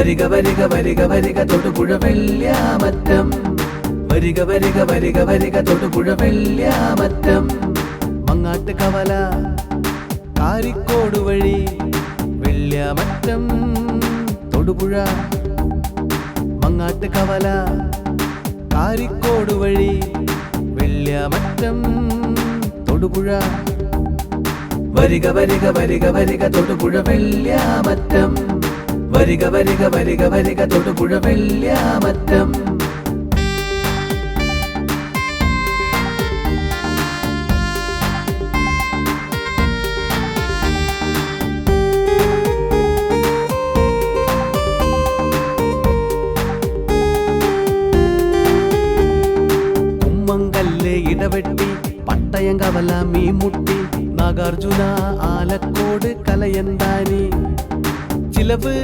വരിക വരിക വരിക വരിക തൊടുപുഴ വെള്ളിയാമറ്റം വരിക വരിക വരിക വരിക തൊടുപുഴ വെള്ളിയാമറ്റം മങ്ങാട്ട് കവല കാരിക്കോട് വഴി വെള്ളിയാമറ്റം. തൊടുപുഴ മങ്ങാട്ട് കവല കാരിക്കോട് വഴി വെള്ളിയാമറ്റം. തൊടുപുഴ വരിക വരിക വരിക വരിക തൊടുപുഴ വെള്ളിയാമറ്റം വരിക വരിക വരിക വരിക തൊടുപുഴ വെള്ളിയാമറ്റം കുമ്മങ്കല്ല് ഇടവെട്ടി പട്ടയം കവല മീമുട്ടി നാഗാർജുന ആലക്കോട് കലയന്താനി ചിലവ്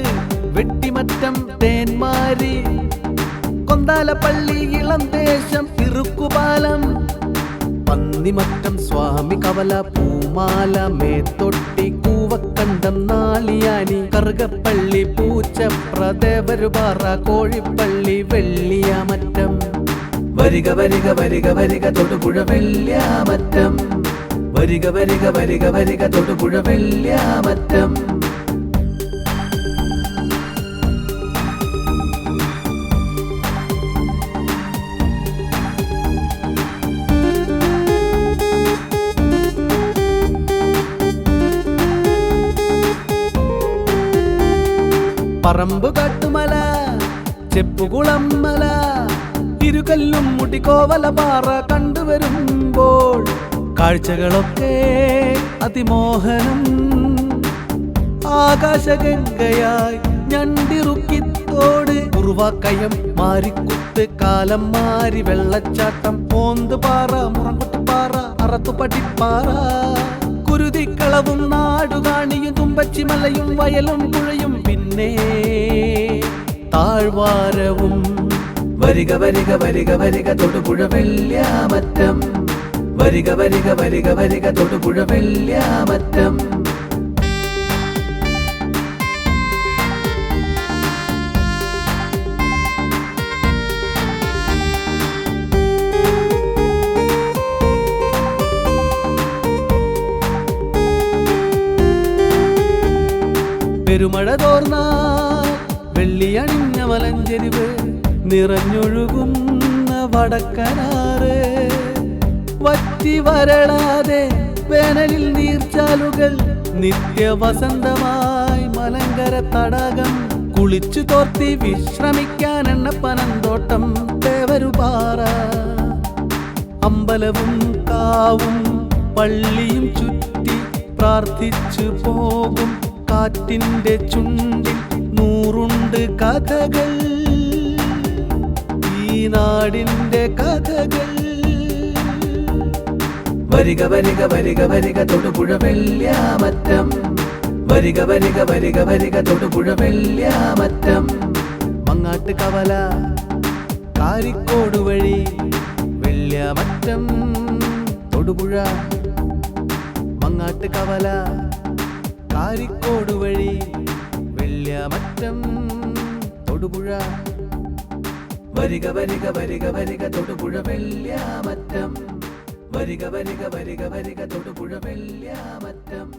വെട്ടിമറ്റം തേന്മാരി. കൊന്താലപ്പള്ളി ഇളം ദേശം തിരുക്കുപാലം പന്നിമറ്റം സ്വാമി കവല പൂമാല മേത്തൊട്ടി കൂവക്കണ്ടം നാളിയാനി കറുകപ്പള്ളി പൂച്ചപ്രദേവരുപാറ കോഴിപ്പള്ളി വെള്ളിയാമറ്റം. വരിക വരിക വരിക വരിക തൊടുപുഴ വെള്ളിയാമറ്റം. വരിക വരിക വരിക വരിക തൊടുപുഴ വെള്ളിയാമറ്റം. പറമ്പ് കാട്ടുമല ചെപ്പുകുളമ്മല ഇരുകല്ലും മുടിക്കോവല പാറ കണ്ടുവരുമ്പോൾ കാഴ്ചകളൊക്കെ അതിമോഹനം. ആകാശഗംഗയായി ഞണ്ടിറുക്കിത്തോട് ഉറുവാക്കയം മാരിക്കുത്ത് കാലം മാറി വെള്ളച്ചാട്ടം പോന്തുപാറ മുറങ്കുട്ടിപ്പാറ അറത്തുപടിപ്പാറ കുരുതിക്കളവും നാടുകാണിയും തുമ്പച്ചിമലയും വയലും പുഴയും പിന്നെ താഴ്വാരവും. വരിക വരിക വരിക വരിക തൊടുപുഴ വെള്ളിയാമറ്റം വരിക വരിക വരിക വരിക തൊടുപുഴ വെള്ളിയാമറ്റം പെരുമഴ തോർന്ന വെള്ളിയണിഞ്ഞ മലഞ്ചെരിവ് നിറഞ്ഞൊഴുകുന്ന വടക്കനാറ്. വറ്റി വരളാതെ വേനലിൽ നീർച്ചാലുകൾ നിത്യവസന്തമായി മലങ്കര തടാകം കുളിച്ചു തോർത്തി വിശ്രമിക്കാൻ എണ്ണപ്പനന്തോട്ടം തേവരുപാറ. അമ്പലവും കാവും പള്ളിയും ചുറ്റി പ്രാർത്ഥിച്ചു പോകും കാറ്റിന്റെ ചുണ്ടിൽ നൂറുണ്ട് കഥകൾ. ഈ നാടിന്റെ കഥകൾ. വരിക വരിക വരിക വരിക തൊടുപുഴ വെള്ളിയാമറ്റം വരിക വരിക വരിക വരിക തൊടുപുഴ വെള്ളിയാമറ്റം മങ്ങാട്ട് കവല കാരിക്കോട് വഴി വെള്ളിയാമറ്റം തൊടുപുഴ മങ്ങാട്ട് കവല കാരിക്കോട് വഴി വെള്ളിയമറ്റം തൊടുപുഴ. വരിക വരിക വരിക വരിക തൊടുപുഴ വെള്ളിയാമറ്റം. വരിക വരിക വരിക വരിക തൊടുപുഴ വെള്ളിയാമറ്റം.